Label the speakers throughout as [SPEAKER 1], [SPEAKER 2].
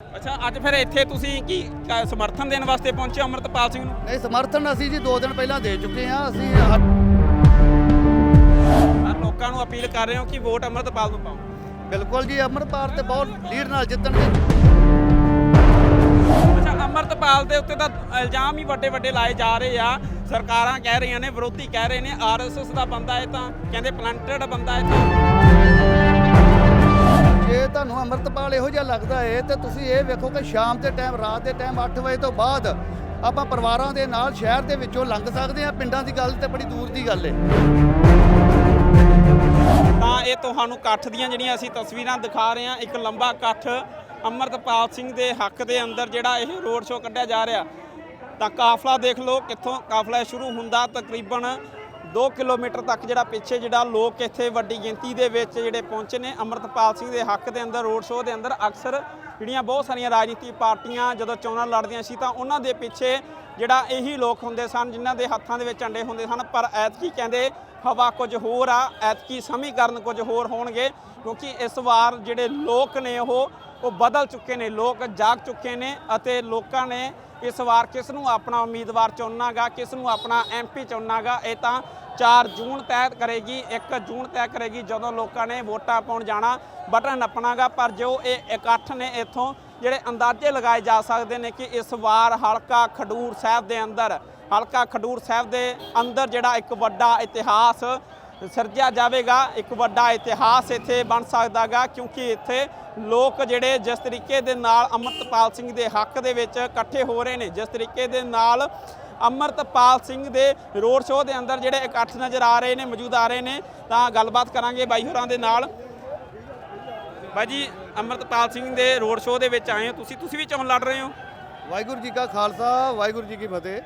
[SPEAKER 1] ਅੱਛਾ ਅੱਜ ਫਿਰ ਇੱਥੇ ਤੁਸੀਂ ਕੀ ਸਮਰਥਨ ਦੇਣ ਵਾਸਤੇ ਪਹੁੰਚੇ ਹੋ ਅੰਮ੍ਰਿਤਪਾਲ ਸਿੰਘ ਨੂੰ?
[SPEAKER 2] ਨਹੀਂ ਸਮਰਥਨ ਅਸੀਂ ਜੀ 2 ਦਿਨ ਪਹਿਲਾਂ ਦੇ ਚੁੱਕੇ ਹਾਂ ਅਸੀਂ ਹ-
[SPEAKER 1] ਲੋਕਾਂ ਨੂੰ ਅਪੀਲ ਕਰ ਰਹੇ ਹੋ ਕਿ ਵੋਟ ਅੰਮ੍ਰਿਤਪਾਲ ਨੂੰ ਪਾਓ।
[SPEAKER 2] ਬਿਲਕੁਲ ਜੀ ਅਮਰਪਾਲ ਤੇ ਬਹੁਤ ਲੀਡ ਨਾਲ ਜਿੱਤਣਗੇ
[SPEAKER 1] ਅੱਛਾ ਅੰਮ੍ਰਿਤਪਾਲ ਦੇ ਉੱਤੇ ਤਾਂ ਇਲਜ਼ਾਮ ਹੀ ਵੱਡੇ ਵੱਡੇ ਲਾਏ ਜਾ ਰਹੇ ਆ। ਸਰਕਾਰਾਂ ਕਹਿ ਰਹੀਆਂ ਨੇ ਵਿਰੋਧੀ ਕਹਿ ਰਹੇ ਨੇ ਆਰਐਸਐਸ ਦਾ ਬੰਦਾ ਹੈ ਤਾਂ ਕਹਿੰਦੇ ਪਲੰਟਡ ਬੰਦਾ ਹੈ ਤਾਂ।
[SPEAKER 2] ਜੇ ਤੁਹਾਨੂੰ ਅੰਮ੍ਰਿਤਪਾਲ ਇਹੋ ਜਿਹਾ ਲੱਗਦਾ ਹੈ ਤੇ ਤੁਸੀਂ ਇਹ ਵੇਖੋ ਕਿ ਸ਼ਾਮ ਦੇ ਟਾਈਮ ਰਾਤ ਦੇ ਟਾਈਮ 8 ਵਜੇ ਤੋਂ ਬਾਅਦ ਆਪਾਂ ਪਰਿਵਾਰਾਂ ਦੇ ਨਾਲ ਸ਼ਹਿਰ ਦੇ ਵਿੱਚੋਂ ਲੰਘ ਸਕਦੇ ਹਾਂ, ਪਿੰਡਾਂ ਦੀ ਗੱਲ ਤੇ ਬੜੀ ਦੂਰ ਦੀ ਗੱਲ ਹੈ
[SPEAKER 1] ਤਾਂ ਇਹ ਤੁਹਾਨੂੰ ਇਕੱਠ ਦੀਆਂ ਜਿਹੜੀਆਂ ਅਸੀਂ ਤਸਵੀਰਾਂ ਦਿਖਾ ਰਹੇ ਹਾਂ, ਇੱਕ ਲੰਬਾ ਇਕੱਠ ਅੰਮ੍ਰਿਤਪਾਲ ਸਿੰਘ ਦੇ ਹੱਕ ਦੇ ਅੰਦਰ ਜਿਹੜਾ ਇਹ ਰੋਡ ਸ਼ੋਅ ਕੱਢਿਆ ਜਾ ਰਿਹਾ। ਤਾਂ ਕਾਫਲਾ ਦੇਖ ਲਓ ਕਿੱਥੋਂ ਕਾਫਲਾ ਸ਼ੁਰੂ ਹੁੰਦਾ, ਤਕਰੀਬਨ 2 ਕਿਲੋਮੀਟਰ ਤੱਕ ਜਿਹੜਾ ਪਿੱਛੇ ਜਿਹੜਾ ਲੋਕ ਇੱਥੇ ਵੱਡੀ ਗਿਣਤੀ ਦੇ ਵਿੱਚ ਜਿਹੜੇ ਪਹੁੰਚੇ ਨੇ, ਅੰਮ੍ਰਿਤਪਾਲ ਸਿੰਘ ਦੇ ਹੱਕ ਦੇ ਅੰਦਰ, ਰੋਡ ਸ਼ੋਅ ਦੇ ਅੰਦਰ ਅਕਸਰ ਜਿਹੜੀਆਂ ਬਹੁਤ ਸਾਰੀਆਂ ਰਾਜਨੀਤਿਕ ਪਾਰਟੀਆਂ ਜਦੋਂ ਚੋਣਾਂ ਲੜਦੀਆਂ ਸੀ ਤਾਂ ਉਹਨਾਂ ਦੇ ਪਿੱਛੇ ਜਿਹੜਾ ਇਹੀ ਲੋਕ ਹੁੰਦੇ ਸਨ, ਜਿਨ੍ਹਾਂ ਦੇ ਹੱਥਾਂ ਦੇ ਵਿੱਚ ਝੰਡੇ ਹੁੰਦੇ ਸਨ। ਪਰ ਐਤਕੀ ਕਹਿੰਦੇ ਹਵਾ ਕੁਝ ਹੋਰ ਆ, ਐਤਕੀ ਸਮੀਕਰਨ ਕੁਝ ਹੋਰ ਹੋਣਗੇ, ਕਿਉਂਕਿ ਇਸ ਵਾਰ ਜਿਹੜੇ ਲੋਕ ਨੇ ਉਹ ਉਹ ਬਦਲ ਚੁੱਕੇ ਨੇ, ਲੋਕ ਜਾਗ ਚੁੱਕੇ ਨੇ ਅਤੇ ਲੋਕਾਂ ਨੇ ਇਸ ਵਾਰ ਕਿਸ ਨੂੰ ਆਪਣਾ ਉਮੀਦਵਾਰ ਚੁਣਨਾਗਾ, ਕਿਸ ਨੂੰ ਆਪਣਾ ਐਮਪੀ ਚੁਣਨਾਗਾ, ਇਹ ਤਾਂ 4 ਜੂਨ ਤੈਅ ਕਰੇਗੀ 1 ਜੂਨ ਤੈਅ ਕਰੇਗੀ ਜਦੋਂ ਲੋਕਾਂ ਨੇ ਵੋਟਾਂ ਪਾਉਣ ਜਾਣਾ। ਬਟਨ ਨੱਪਣਾਗਾ, ਪਰ ਜੋ ਇਹ ਇਕੱਠ ਨੇ ਇੱਥੋਂ, ਜਿਹੜੇ ਅੰਦਾਜ਼ੇ ਲਗਾਏ ਜਾ ਸਕਦੇ ਨੇ ਕਿ ਇਸ ਵਾਰ ਹਲਕਾ ਖਡੂਰ ਸਾਹਿਬ ਦੇ ਅੰਦਰ, ਹਲਕਾ ਖਡੂਰ ਸਾਹਿਬ ਦੇ ਅੰਦਰ ਜਿਹੜਾ ਇੱਕ ਵੱਡਾ ਇਤਿਹਾਸ ਸਿਰਜਿਆ ਜਾਵੇਗਾ, ਇੱਕ ਵੱਡਾ ਇਤਿਹਾਸ ਇੱਥੇ ਬਣ ਸਕਦਾਗਾ, ਕਿਉਂਕਿ ਇੱਥੇ ਲੋਕ ਜਿਹੜੇ ਜਿਸ ਤਰੀਕੇ ਦੇ ਨਾਲ ਅੰਮ੍ਰਿਤਪਾਲ ਸਿੰਘ ਦੇ ਹੱਕ ਦੇ ਵਿੱਚ ਇਕੱਠੇ ਹੋ ਰਹੇ ਨੇ, ਜਿਸ ਤਰੀਕੇ ਦੇ ਨਾਲ ਅੰਮ੍ਰਿਤਪਾਲ ਸਿੰਘ ਦੇ ਰੋਡ ਸ਼ੋਅ ਦੇ ਅੰਦਰ ਜਿਹੜੇ ਇਕੱਠ ਨਜ਼ਰ ਆ ਰਹੇ ਨੇ, ਮੌਜੂਦ ਆ ਰਹੇ ਨੇ, ਤਾਂ ਗੱਲਬਾਤ ਕਰਾਂਗੇ ਬਾਈ ਹੋਰਾਂ ਦੇ ਨਾਲ। ਬਾਈ ਜੀ, ਅੰਮ੍ਰਿਤਪਾਲ ਸਿੰਘ ਦੇ ਰੋਡ ਸ਼ੋਅ ਦੇ ਵਿੱਚ ਆਏ ਹੋ ਤੁਸੀਂ ਤੁਸੀਂ ਵੀ ਚੋਣ ਲੜ ਰਹੇ ਹੋ?
[SPEAKER 2] ਵਾਹਿਗੁਰੂ ਜੀ ਕਾ ਖਾਲਸਾ, ਵਾਹਿਗੁਰੂ ਜੀ ਕੀ ਫਤਿਹ।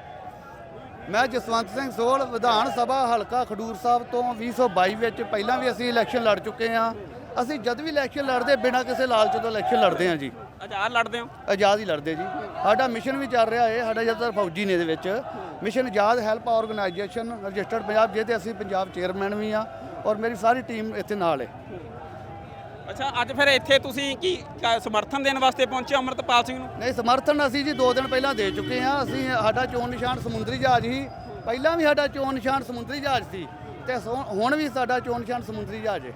[SPEAKER 2] ਮੈਂ ਜਸਵੰਤ ਸਿੰਘ ਸੋਹਲ, ਵਿਧਾਨ ਸਭਾ ਹਲਕਾ ਖਡੂਰ ਸਾਹਿਬ ਤੋਂ 2022 ਵਿੱਚ ਪਹਿਲਾਂ ਵੀ ਅਸੀਂ ਇਲੈਕਸ਼ਨ ਲੜ ਚੁੱਕੇ ਹਾਂ। ਅਸੀਂ ਜਦ ਵੀ ਇਲੈਕਸ਼ਨ ਲੜਦੇ ਬਿਨਾਂ ਕਿਸੇ ਲਾਲਚ ਤੋਂ ਇਲੈਕਸ਼ਨ ਲੜਦੇ ਹਾਂ ਜੀ।
[SPEAKER 1] ਆਜ਼ਾਦ ਲੜਦੇ ਹੋ?
[SPEAKER 2] ਆਜ਼ਾਦ ਹੀ ਲੜਦੇ ਜੀ। ਸਾਡਾ ਮਿਸ਼ਨ ਵੀ ਚੱਲ ਰਿਹਾ ਹੈ ਸਾਡਾ ਜ਼ਿਆਦਾ ਫੌਜੀ ਨੇ ਇਹਦੇ ਵਿੱਚ। Mission Azad help organisation registered Punjab ਜਿਹਦੇ ਅਸੀਂ ਪੰਜਾਬ ਚੇਅਰਮੈਨ ਵੀ ਆ ਔਰ ਮੇਰੀ ਸਾਰੀ ਟੀਮ ਇੱਥੇ ਨਾਲ ਹੈ
[SPEAKER 1] ਅੱਛਾ ਅੱਜ ਫਿਰ ਇੱਥੇ ਤੁਸੀਂ ਕੀ ਕ- ਸਮਰਥਨ ਦੇਣ ਵਾਸਤੇ ਪਹੁੰਚੇ ਹੋ ਅੰਮ੍ਰਿਤਪਾਲ ਸਿੰਘ ਨੂੰ?
[SPEAKER 2] ਨਹੀਂ ਸਮਰਥਨ ਅਸੀਂ ਜੀ 2 ਦਿਨ ਪਹਿਲਾਂ ਦੇ ਚੁੱਕੇ ਹਾਂ। ਅਸੀਂ ਸਾਡਾ ਚੋਣ ਨਿਸ਼ਾਨ ਸਮੁੰਦਰੀ ਜਹਾਜ਼ ਹੀ ਪਹਿਲਾਂ ਵੀ ਸਾਡਾ ਚੋਣ ਨਿਸ਼ਾਨ ਸਮੁੰਦਰੀ ਜਹਾਜ਼ ਸੀ ਤੇ ਸੋ- ਹੁਣ ਵੀ ਸਾਡਾ ਚੋਣ ਨਿਸ਼ਾਨ ਸਮੁੰਦਰੀ ਜਹਾਜ਼ ਹੈ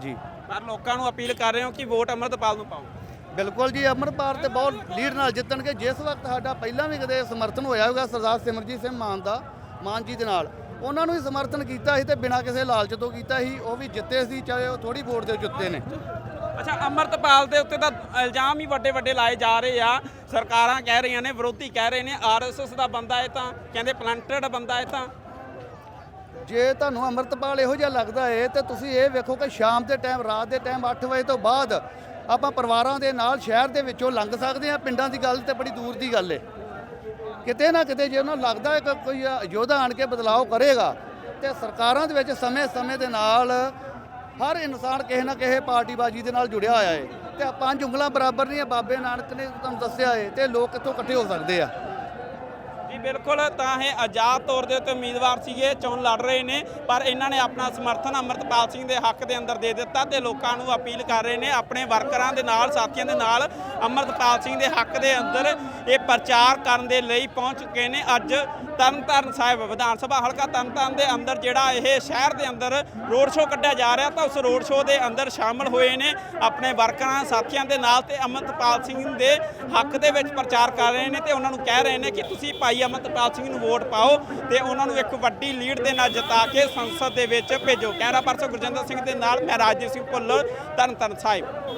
[SPEAKER 2] ਜੀ।
[SPEAKER 1] ਪਰ ਲੋਕਾਂ ਨੂੰ ਅਪੀਲ ਕਰ ਰਹੇ ਹੋ ਕਿ ਵੋਟ ਅੰਮ੍ਰਿਤਪਾਲ ਨੂੰ ਪਾਓ।
[SPEAKER 2] ਬਿਲਕੁਲ ਜੀ ਅਮਰਪਾਲ ਤੇ ਬਹੁਤ ਲੀਡ ਨਾਲ ਜਿੱਤਣਗੇ। ਜਿਸ ਵਕਤ ਸਾਡਾ ਪਹਿਲਾਂ ਵੀ ਕਦੇ ਸਮਰਥਨ ਹੋਇਆ ਹੋਗਾ ਸਰਦਾਰ ਸਿਮਰਜੀਤ ਸਿੰਘ ਮਾਨ ਦਾ ਮਾਨ ਜੀ ਦੇ ਨਾਲ ਉਹਨਾਂ ਨੂੰ ਹੀ ਸਮਰਥਨ ਕੀਤਾ ਸੀ ਤੇ ਬਿਨਾਂ ਕਿਸੇ ਲਾਲਚ ਤੋਂ ਕੀਤਾ ਸੀ। ਉਹ ਵੀ ਜਿੱਤੇ ਸੀ ਚਾਹੇ ਉਹ ਥੋੜੀ ਵੋਟ ਦੇ ਜਿੱਤੇ ਨੇ।
[SPEAKER 1] ਅੱਛਾ ਅੰਮ੍ਰਿਤਪਾਲ ਦੇ ਉੱਤੇ ਤਾਂ ਇਲਜ਼ਾਮ ਹੀ ਵੱਡੇ ਵੱਡੇ ਲਾਏ ਜਾ ਰਹੇ ਆ। ਸਰਕਾਰਾਂ ਕਹਿ ਰਹੀਆਂ ਨੇ ਵਿਰੋਧੀ ਕਹਿ ਰਹੇ ਨੇ ਆਰਐਸਐਸ ਦਾ ਬੰਦਾ ਹੈ ਤਾਂ ਕਹਿੰਦੇ ਪਲੰਟਡ ਬੰਦਾ ਹੈ ਤਾਂ।
[SPEAKER 2] ਜੇ ਤੁਹਾਨੂੰ ਅਮਰਤਪਾਲ ਇਹੋ ਜਿਹਾ ਲੱਗਦਾ ਹੈ ਤੇ ਤੁਸੀਂ ਇਹ ਵੇਖੋ ਕਿ ਸ਼ਾਮ ਦੇ ਟਾਈਮ ਰਾਤ ਦੇ ਟਾਈਮ 8 ਵਜੇ ਤੋਂ ਬਾਅਦ ਆਪਾਂ ਪਰਿਵਾਰਾਂ ਦੇ ਨਾਲ ਸ਼ਹਿਰ ਦੇ ਵਿੱਚੋਂ ਲੰਘ ਸਕਦੇ ਹਾਂ, ਪਿੰਡਾਂ ਦੀ ਗੱਲ ਤੇ ਬੜੀ ਦੂਰ ਦੀ ਗੱਲ ਹੈ ਕਿਤੇ ਨਾ ਕਿਤੇ ਜੇ ਉਹਨਾਂ ਨੂੰ ਲੱਗਦਾ ਹੈ ਕਿ ਕੋਈ ਯੋਧਾ ਆਣ ਕੇ ਬਦਲਾਅ ਕਰੇਗਾ, ਤੇ ਸਰਕਾਰਾਂ ਦੇ ਵਿੱਚ ਸਮੇਂ-ਸਮੇਂ ਦੇ ਨਾਲ ਹਰ ਇਨਸਾਨ ਕਿਸੇ ਨਾ ਕਿਸੇ ਪਾਰਟੀਬਾਜ਼ੀ ਦੇ ਨਾਲ ਜੁੜਿਆ ਹੋਇਆ ਹੈ ਤੇ ਪੰਜ ਉਂਗਲਾਂ ਬਰਾਬਰ ਨਹੀਂ ਹੈ ਬਾਬੇ ਨਾਨਕ ਨੇ ਤੁਹਾਨੂੰ ਦੱਸਿਆ ਹੈ ਤੇ ਲੋਕ ਕਿੱਥੋਂ ਇਕੱਠੇ ਹੋ ਸਕਦੇ ਆ।
[SPEAKER 1] ਜੀ, ਬਿਲਕੁਲ, ਤਾਂ ਇਹ ਆਜ਼ਾਦ ਤੌਰ ਦੇ ਉੱਤੇ ਉਮੀਦਵਾਰ ਸੀਗੇ, ਚੋਣ ਲੜ ਰਹੇ ਨੇ, ਪਰ ਇਹਨਾਂ ਨੇ ਆਪਣਾ ਸਮਰਥਨ ਅੰਮ੍ਰਿਤਪਾਲ ਸਿੰਘ ਦੇ ਹੱਕ ਦੇ ਅੰਦਰ ਦੇ ਦਿੱਤਾ ਤੇ ਲੋਕਾਂ ਨੂੰ ਅਪੀਲ ਕਰ ਰਹੇ ਨੇ ਆਪਣੇ ਵਰਕਰਾਂ ਦੇ ਨਾਲ, ਸਾਥੀਆਂ ਦੇ ਨਾਲ, ਅੰਮ੍ਰਿਤਪਾਲ ਸਿੰਘ ਦੇ ਹੱਕ ਦੇ ਅੰਦਰ ਇਹ ਪ੍ਰਚਾਰ ਕਰਨ ਦੇ ਲਈ ਪਹੁੰਚ ਚੁੱਕੇ ਨੇ। ਅੱਜ ਤਰਨਤਾਰਨ ਸਾਹਿਬ ਵਿਧਾਨ ਸਭਾ ਹਲਕਾ ਤਰਨਤਾਰਨ ਦੇ ਅੰਦਰ ਜਿਹੜਾ ਇਹ ਸ਼ਹਿਰ ਦੇ ਅੰਦਰ ਰੋਡ ਸ਼ੋਅ ਕੱਢਿਆ ਜਾ ਰਿਹਾ, ਤਾਂ ਉਸ ਰੋਡ ਸ਼ੋਅ ਦੇ ਅੰਦਰ ਸ਼ਾਮਲ ਹੋਏ ਨੇ ਆਪਣੇ ਵਰਕਰਾਂ, ਸਾਥੀਆਂ ਦੇ ਨਾਲ ਤੇ ਅੰਮ੍ਰਿਤਪਾਲ ਸਿੰਘ ਦੇ ਹੱਕ ਦੇ ਵਿੱਚ ਪ੍ਰਚਾਰ ਕਰ ਰਹੇ ਨੇ ਤੇ ਉਹਨਾਂ ਨੂੰ ਕਹਿ ਰਹੇ ਨੇ ਕਿ ਤੁਸੀਂ ਭਾਈ ਅੰਮ੍ਰਿਤਪਾਲ ਸਿੰਘ ਨੂੰ ਵੋਟ ਪਾਓ ਤੇ ਉਹਨਾਂ ਨੂੰ ਇੱਕ ਵੱਡੀ ਲੀਡ ਦੇ ਨਾਲ ਜਿਤਾ ਕੇ ਸੰਸਦ ਦੇ ਵਿੱਚ ਭੇਜੋ। ਕੈਮਰਾ ਪਰਸਨ ਗੁਰਜਿੰਦਰ ਸਿੰਘ ਦੇ ਨਾਲ ਮੈਂ ਰਾਜਦੀਪ ਸਿੰਘ ਭੁੱਲਰ ਤਰਨਤਾਰਨ ਸਾਹਿਬ।